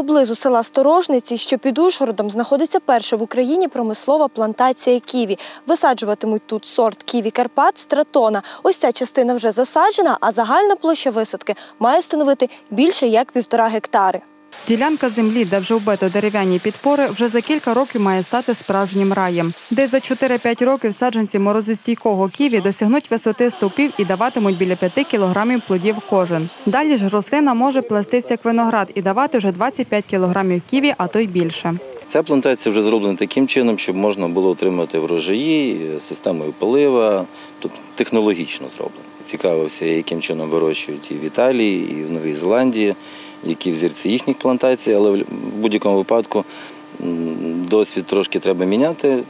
поблизу села Сторожниці, що під Ужгородом, знаходиться перша в Україні промислова плантація ківі. Висаджуватимуть тут сорт ківі Карпат стратона. Ось ця частина вже засаджена, а загальна площа висадки має становити більше як півтора гектари. Ділянка землі, де вже вбито дерев'яні підпори, вже за кілька років має стати справжнім раєм. Десь за 4-5 років саджанці морозостійкого ківі досягнуть висоти стовпів і даватимуть біля 5 кілограмів плодів кожен. Далі ж рослина може плестись як виноград і давати вже 25 кілограмів ківі, а то й більше. Ця плантація вже зроблена таким чином, щоб можна було отримати врожаї е, системою полива, тобто технологічно зроблено. Цікавився, яким чином вирощують і в Італії, і в Новій Зеландії, які взірці їхніх плантацій, але в будь-якому випадку досвід трошки треба міняти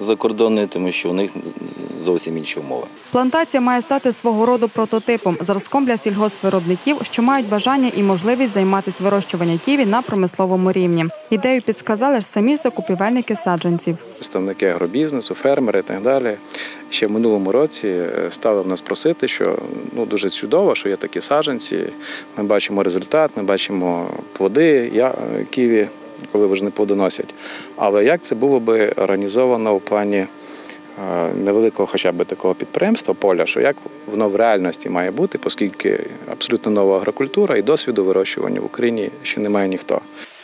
закордонний, тому що у них зовсім інші умови. Плантація має стати свого роду прототипом, зразком для сільгоспвиробників, що мають бажання і можливість займатися вирощуванням ківі на промисловому рівні. Ідею підсказали ж самі закупівельники саджанців. представники агробізнесу, фермери і так далі. Ще в минулому році е, стали в нас просити, що ну дуже чудово, що є такі саджанці. Ми бачимо результат, ми бачимо плоди я, е, ківі, коли вже не плодоносять. Але як це було би організовано в плані невеликого хоча б такого підприємства, поля, що як воно в реальності має бути, оскільки абсолютно нова агрокультура і досвіду вирощування в Україні ще немає ніхто.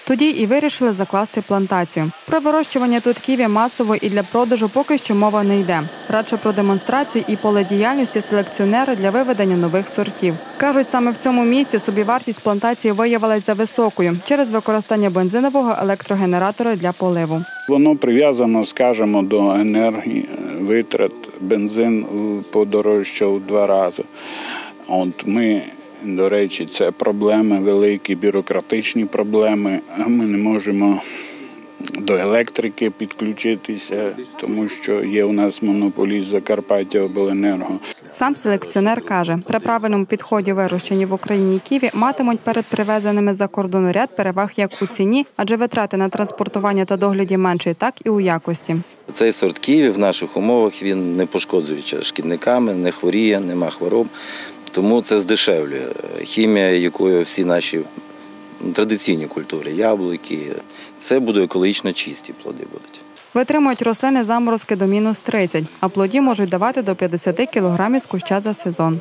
Тоді і вирішили закласти плантацію. Про вирощування тут ківі масово і для продажу поки що мова не йде. Радше про демонстрацію і поле діяльності селекціонера для виведення нових сортів. Кажуть, саме в цьому місці собівартість плантації виявилась за високою через використання бензинового електрогенератора для поливу. Воно прив'язано, скажімо, до енергії витрат. Бензин подорожчав два рази. От ми, до речі, це проблеми великі, бюрократичні проблеми. Ми не можемо до електрики підключитися, тому що є у нас монополіст Закарпаття Обленерго. Сам селекціонер каже, при правильному підході вирощені в Україні ківі матимуть перед привезеними за кордону ряд переваг як у ціні, адже витрати на транспортування та догляді менші, так і у якості. Цей сорт ківі в наших умовах він не пошкоджується шкідниками, не хворіє, нема хвороб. Тому це здешевлює хімія, якою всі наші традиційні культури, яблуки. Це буде екологічно чисті плоди будуть. Витримують рослини заморозки до мінус 30, а плоді можуть давати до 50 кілограмів з куща за сезон.